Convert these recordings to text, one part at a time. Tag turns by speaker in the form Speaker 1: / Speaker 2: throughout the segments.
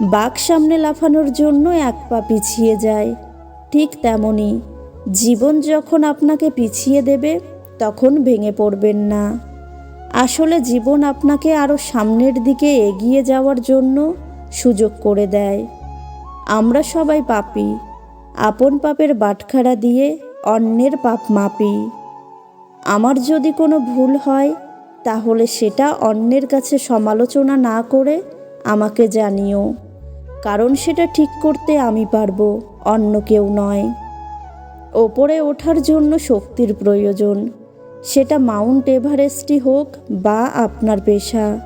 Speaker 1: বাঘ সামনে লাফানোর জন্য এক পা পিছিয়ে যায়। ঠিক তেমনই জীবন যখন আপনাকে পিছিয়ে দেবে, তখন ভেঙে পড়বেন না। আসলে জীবন আপনাকে আরও সামনের দিকে এগিয়ে যাওয়ার জন্য সুযোগ করে দেয়। আমরা সবাই পাপি। আপন পাপের বাটখারা দিয়ে অন্যের পাপ মাপি। আমার যদি কোনো ভুল হয়, তাহলে সেটা অন্যের কাছে সমালোচনা না করে আমাকে জানিও। কারণ সেটা ঠিক করতে আমি পারব, অন্য কেউ নয়। ওপরে ওঠার জন্য শক্তির প্রয়োজন, সেটা মাউন্ট এভারেস্টই হোক বা আপনার পেশা।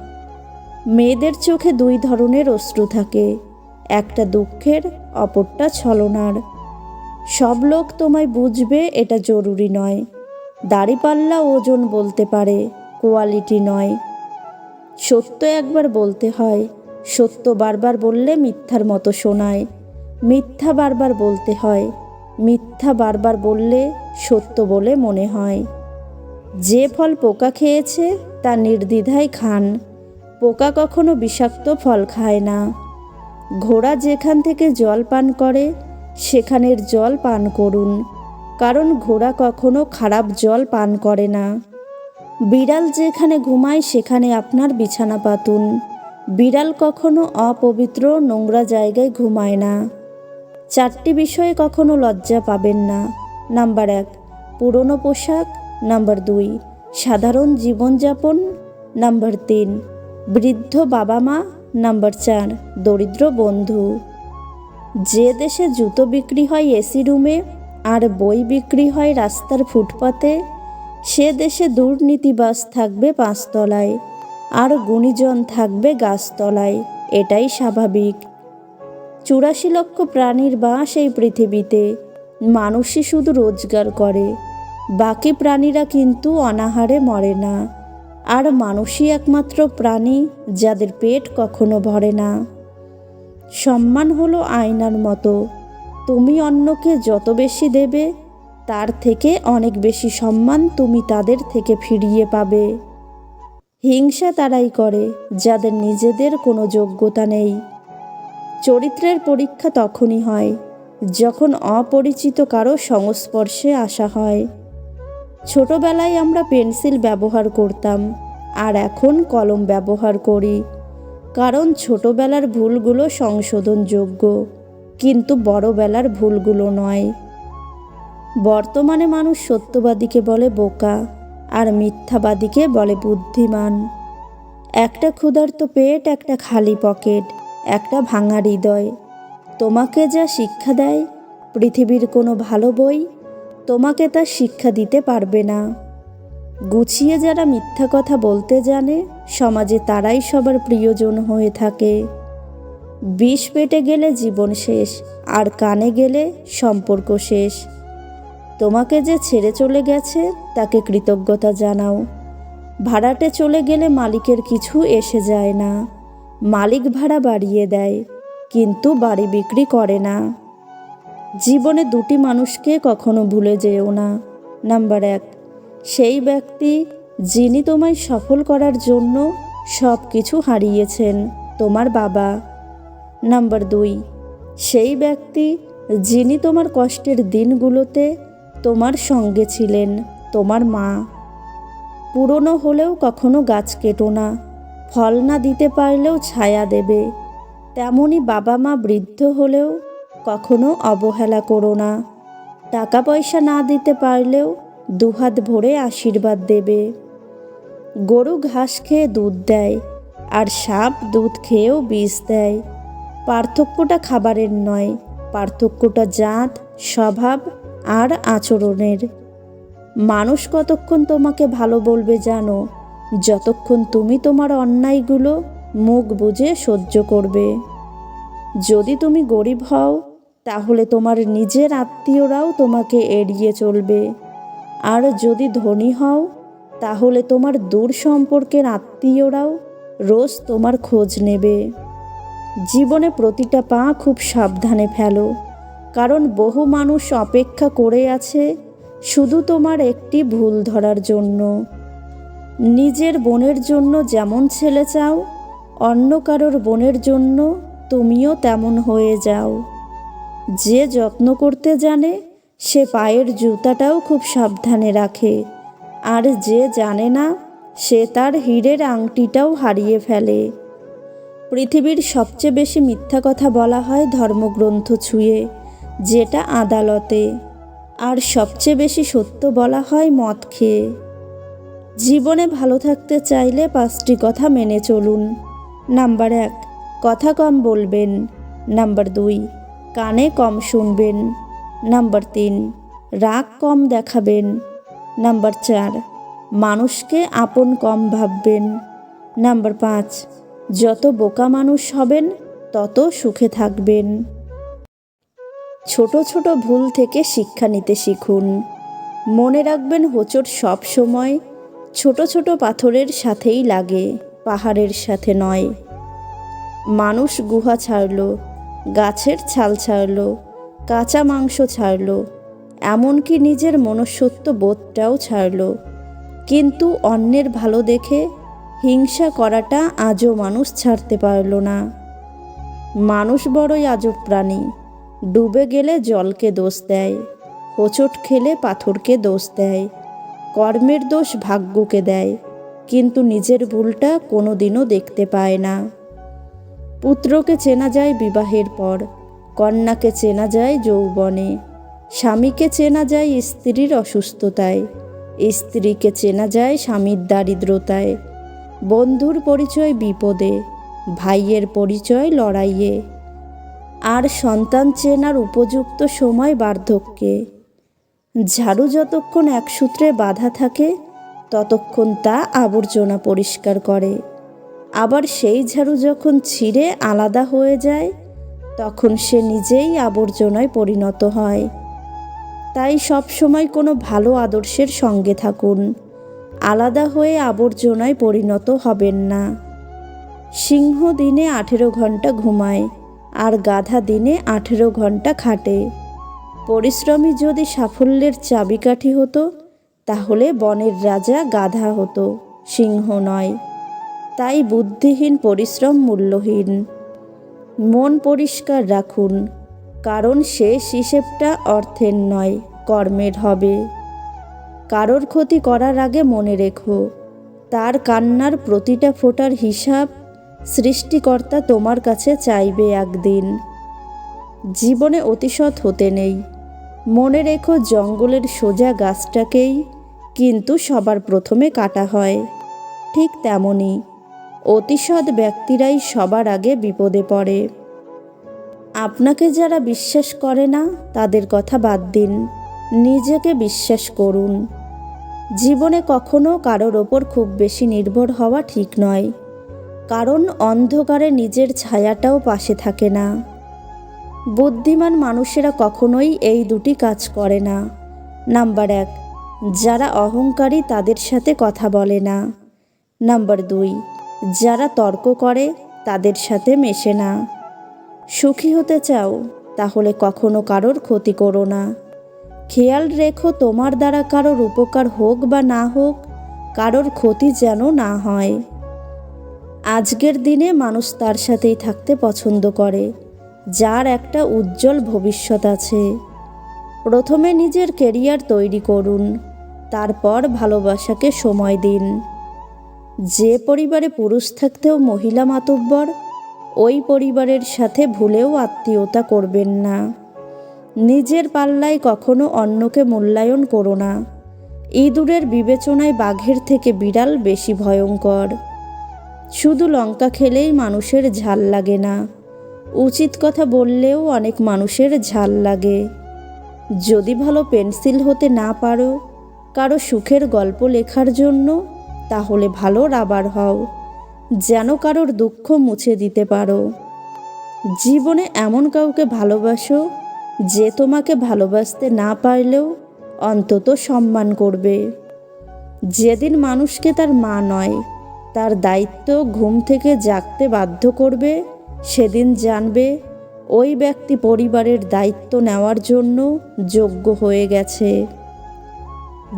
Speaker 1: মেয়েদের চোখে দুই ধরনের অশ্রু থাকে, একটা দুঃখের, অপরটা ছলনার। সব লোক তোমায় বুঝবে এটা জরুরি নয় দাড়িপাল্লা ওজন বলতে পারে, কোয়ালিটি নয়। সত্য একবার বলতে হয় সত্য বারবার বললে মিথ্যার মতো শোনায়। মিথ্যা বারবার বলতে হয়, মিথ্যা বারবার বললে সত্য বলে মনে হয়। যে ফল পোকা খেয়েছে, তা নির্দ্বিধায় খান। পোকা কখনো বিষাক্ত ফল খায় না। ঘোড়া যেখান থেকে জল পান করে, সেখানের জল পান করুন। কারণ ঘোড়া কখনো খারাপ জল পান করে না। বিড়াল যেখানে ঘুমায়, সেখানে আপনার বিছানা পাতুন। বিড়াল কখনো অপবিত্র নোংরা জায়গায় ঘুমায় না। চারটি বিষয়ে কখনো লজ্জা পাবেন না। নাম্বার এক, পুরনো পোশাক। নাম্বার দুই, সাধারণ জীবনযাপন। নাম্বার তিন, বৃদ্ধ বাবা মা নাম্বার চার, দরিদ্র বন্ধু। যে দেশে জুতো বিক্রি হয় এসি রুমে আর বই বিক্রি হয় রাস্তার ফুটপাতে, সে দেশে দুর্নীতিবাস থাকবে পাঁচতলায়। আর গুণীজন থাকবে গাছতলায়, এটাই স্বাভাবিক। চুরাশি লক্ষ প্রাণীর বাস এই পৃথিবীতে, মানুষই শুধু রোজগার করে। বাকি প্রাণীরা কিন্তু অনাহারে মরে না। আর মানুষই একমাত্র প্রাণী যাদের পেট কখনো ভরে না। সম্মান হলো আয়নার মতো। তুমি অন্যকে যত বেশি দেবে, তার থেকে অনেক বেশি সম্মান তুমি তাদের থেকে ফিরিয়ে পাবে। হিংসা তারাই করে, যাদের নিজেদের কোনো যোগ্যতা নেই। চরিত্রের পরীক্ষা তখনই হয়, যখন অপরিচিত কারও সংস্পর্শে আসা হয়। ছোটবেলায় আমরা পেন্সিল ব্যবহার করতাম, আর এখন কলম ব্যবহার করি, কারণ ছোটবেলার ভুলগুলো সংশোধনযোগ্য, কিন্তু বড়বেলার ভুলগুলো নয়। বর্তমানে মানুষ সত্যবাদীকে বলে বোকা। আর মিথ্যাবাদীকে বলে বুদ্ধিমান। একটা ক্ষুধার্ত পেট, একটা খালি পকেট, একটা ভাঙা হৃদয়। তোমাকে যা শিক্ষা দেয়, পৃথিবীর কোনো ভালো বই, তোমাকে তা শিক্ষা দিতে পারবে না। গুছিয়ে যারা মিথ্যা কথা বলতে জানে, সমাজে তারাই সবার প্রিয়জন হয়ে থাকে। বিষ পেটে গেলে জীবন শেষ, আর কানে গেলে সম্পর্ক শেষ। তোমাকে যে ছেড়ে চলে গেছে, তাকে কৃতজ্ঞতা জানাও। ভাড়াটে চলে গেলে মালিকের কিছু এসে যায় না। মালিক ভাড়া বাড়িয়ে দেয়, কিন্তু বাড়ি বিক্রি করে না। জীবনে দুটি মানুষকে কখনো ভুলে যেও না। নাম্বার এক, সেই ব্যক্তি যিনি তোমায় সফল করার জন্য সব কিছু হারিয়েছেন, তোমার বাবা। নাম্বার দুই, সেই ব্যক্তি যিনি তোমার কষ্টের দিনগুলোতে তোমার সঙ্গে ছিলেন, তোমার মা। পুরনো হলেও কখনো গাছ কেটো না, ফল না দিতে পারলেও ছায়া দেবে। তেমনি বাবা মা বৃদ্ধ হলেও কখনো অবহেলা করো না। টাকা পয়সা না দিতে পারলেও দুহাত ভরে আশীর্বাদ দেবে। গরু ঘাস খেয়ে দুধ দেয়, আর সাপ দুধ খেয়েও বিষ দেয়। পার্থক্যটা খাবারের নয়, পার্থক্যটা জাত, স্বভাব আর আচরণের। মানুষ কতক্ষণ তোমাকে ভালো বলবে জানো? যতক্ষণ তুমি তোমার অন্যায়গুলো মুখ বুজে সহ্য করবে। যদি তুমি গরিব হও, তাহলে তোমার নিজের আত্মীয়রাও তোমাকে এড়িয়ে চলবে। আর যদি ধনী হও, তাহলে তোমার দূর সম্পর্কের আত্মীয়রাও রোজ তোমার খোঁজ নেবে। জীবনে প্রতিটা পা খুব সাবধানে ফেলো। কারণ বহু মানুষ অপেক্ষা করে আছে শুধু তোমার একটি ভুল ধরার জন্য। নিজের বোনের জন্য যেমন ছেলে চাও, অন্য কারোর বোনের জন্য তুমিও তেমন হয়ে যাও। যে যত্ন করতে জানে, সে পায়ের জুতাটাও খুব সাবধানে রাখে। আর যে জানে না, সে তার হীরের আংটিটাও হারিয়ে ফেলে। পৃথিবীর সবচেয়ে বেশি মিথ্যা কথা বলা হয় ধর্মগ্রন্থ ছুঁয়ে। যেটা আদালতে। আর সবচেয়ে বেশি সত্য বলা হয় মদ খেয়ে। জীবনে ভালো থাকতে চাইলে পাঁচটি কথা মেনে চলুন। নাম্বার এক, কথা কম বলবেন। নাম্বার দুই, কানে কম শুনবেন। নাম্বার তিন, রাগ কম দেখাবেন। নাম্বার চার, মানুষকে আপন কম ভাববেন। নাম্বার পাঁচ, যত বোকা মানুষ হবেন, তত সুখে থাকবেন। ছোট ছোট ভুল থেকে শিক্ষা নিতে শিখুন। মনে রাখবেন হোঁচট সব সময় ছোট ছোট পাথরের সাথেই লাগে, পাহাড়ের সাথে নয়। মানুষ গুহা ছাড়ল, গাছের ছাল ছাড়ল, কাঁচা মাংস ছাড়ল, এমনকি নিজের মনুষ্যত্ব বোধটাও ছাড়ল। কিন্তু অন্যের ভালো দেখে হিংসা করাটা আজও মানুষ ছাড়তে পারল না। মানুষ বড়ই আজব প্রাণী। ডুবে গেলে জলকে দোষ দেয়, হোঁচট খেলে পাথরকে দোষ দেয়, কর্মের দোষ ভাগ্যকে দেয়, কিন্তু নিজের ভুলটা কোনো দিনও দেখতে পায় না। পুত্রকে চেনা যায় বিবাহের পর, কন্যাকে চেনা যায় যৌবনে, স্বামীকে চেনা যায় স্ত্রীর অসুস্থতায়, স্ত্রীকে চেনা যায় স্বামীর দারিদ্রতায়, বন্ধুর পরিচয় বিপদে, ভাইয়ের পরিচয় লড়াইয়ে আর সন্তান চেনার উপযুক্ত সময় বার্ধক্যে। ঝাড়ু যতক্ষণ এক সূত্রে বাধা থাকে, ততক্ষণ তা আবর্জনা পরিষ্কার করে। আবার সেই ঝাড়ু যখন ছিঁড়ে আলাদা হয়ে যায়, তখন সে নিজেই আবর্জনায় পরিণত হয়। তাই সব সময় কোনো ভালো আদর্শের সঙ্গে থাকুন। আলাদা হয়ে আবর্জনায় পরিণত হবেন না। সিংহ দিনে আঠেরো ঘণ্টা ঘুমায়। আর গাধা দিনে আঠেরো ঘণ্টা খাটে। পরিশ্রমী যদি সাফল্যের চাবিকাঠি হতো, তাহলে বনের রাজা গাধা হতো, সিংহ নয়। তাই বুদ্ধিহীন পরিশ্রম মূল্যহীন। মন পরিষ্কার রাখুন, কারণ শেষ হিসেবটা অর্থের নয়, কর্মের হবে। কারোর ক্ষতি করার আগে মনে রেখো, তার কান্নার প্রতিটা ফোটার হিসাব সৃষ্টিকর্তা তোমার কাছে চাইবে একদিন। জীবনে অতিসৎ হতে নেই। মনে রেখো জঙ্গলের সোজা গাছটাকেই কিন্তু সবার প্রথমে কাটা হয়। ঠিক তেমনই অতিসৎ ব্যক্তিরাই সবার আগে বিপদে পড়ে। আপনাকে যারা বিশ্বাস করে না, তাদের কথা বাদ দিন। নিজেকে বিশ্বাস করুন। জীবনে কখনো কারোর ওপর খুব বেশি নির্ভর হওয়া ঠিক নয়। কারণ অন্ধকারে নিজের ছায়াটাও পাশে থাকে না। বুদ্ধিমান মানুষেরা কখনোই এই দুটি কাজ করে না। নাম্বার এক, যারা অহংকারী তাদের সাথে কথা বলে না। নাম্বার দুই, যারা তর্ক করে তাদের সাথে মেশে না। সুখী হতে চাও, তাহলে কখনো কারোর ক্ষতি করো না। খেয়াল রেখো তোমার দ্বারা কারোর উপকার হোক বা না হোক, কারোর ক্ষতি যেন না হয়। আজকের দিনে মানুষ তার সাথেই থাকতে পছন্দ করে, যার একটা উজ্জ্বল ভবিষ্যৎ আছে। প্রথমে নিজের কেরিয়ার তৈরি করুন, তারপর ভালোবাসাকে সময় দিন। যে পরিবারে পুরুষ থাকতেও মহিলা মাতব্বর, ওই পরিবারের সাথে ভুলেও আত্মীয়তা করবেন না। নিজের পাল্লায় কখনো অন্যকে মূল্যায়ন করো না। ইঁদুরের বিবেচনায় বাঘের থেকে বিড়াল বেশি ভয়ঙ্কর। শুধু লঙ্কা খেলেই মানুষের ঝাল লাগে না। উচিত কথা বললেও অনেক মানুষের ঝাল লাগে। যদি ভালো পেন্সিল হতে না পারো, কারও সুখের গল্প লেখার জন্য, তাহলে ভালো রাবার হও, যেন কারোর দুঃখ মুছে দিতে পারো। জীবনে এমন কাউকে ভালোবাসো, যে তোমাকে ভালোবাসতে না পারলেও অন্তত সম্মান করবে। যেদিন মানুষকে তার মা নয় তার দায়িত্ব ঘুম থেকে জাগতে বাধ্য করবে, সেদিন জানবে ওই ব্যক্তি পরিবারের দায়িত্ব নেওয়ার জন্য যোগ্য হয়ে গেছে।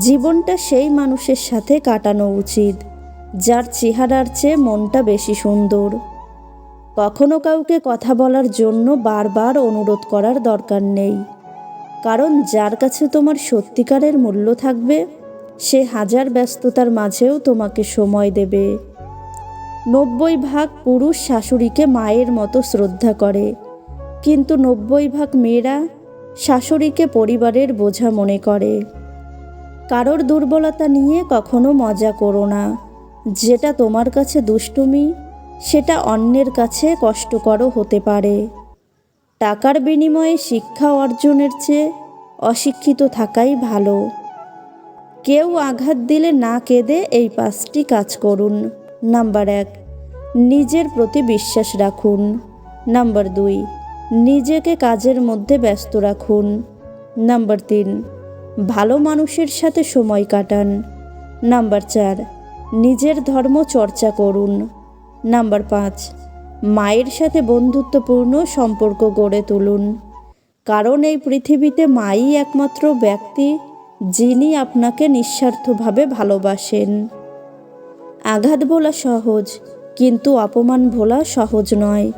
Speaker 1: জীবনটা সেই মানুষের সাথে কাটানো উচিত, যার চেহারার চেয়ে মনটা বেশি সুন্দর। কখনো কাউকে কথা বলার জন্য বারবার অনুরোধ করার দরকার নেই, কারণ যার কাছে তোমার সত্যিকারের মূল্য থাকবে সে হাজার ব্যস্ততার মাঝেও তোমাকে সময় দেবে। নব্বই ভাগ পুরুষ শাশুড়িকে মায়ের মতো শ্রদ্ধা করে। কিন্তু নব্বই ভাগ মেয়েরা শাশুড়িকে পরিবারের বোঝা মনে করে। কারোর দুর্বলতা নিয়ে কখনো মজা করো না। যেটা তোমার কাছে দুষ্টুমি, সেটা অন্যের কাছে কষ্টকরও হতে পারে। টাকার বিনিময়ে শিক্ষা অর্জনের চেয়ে অশিক্ষিত থাকাই ভালো। কেউ আঘাত দিলে না কেঁদে এই পাঁচটি কাজ করুন। নাম্বার এক, নিজের প্রতি বিশ্বাস রাখুন। নাম্বার দুই, নিজেকে কাজের মধ্যে ব্যস্ত রাখুন। নাম্বার তিন, ভালো মানুষের সাথে সময় কাটান। নাম্বার চার, নিজের ধর্ম চর্চা করুন। নাম্বার পাঁচ, মায়ের সাথে বন্ধুত্বপূর্ণ সম্পর্ক গড়ে তুলুন। কারণ এই পৃথিবীতে মাই একমাত্র ব্যক্তি। যিনি আপনাকে নিঃস্বার্থভাবে ভালোবাসেন। আঘাত ভোলা সহজ কিন্তু অপমান ভোলা সহজ নয়।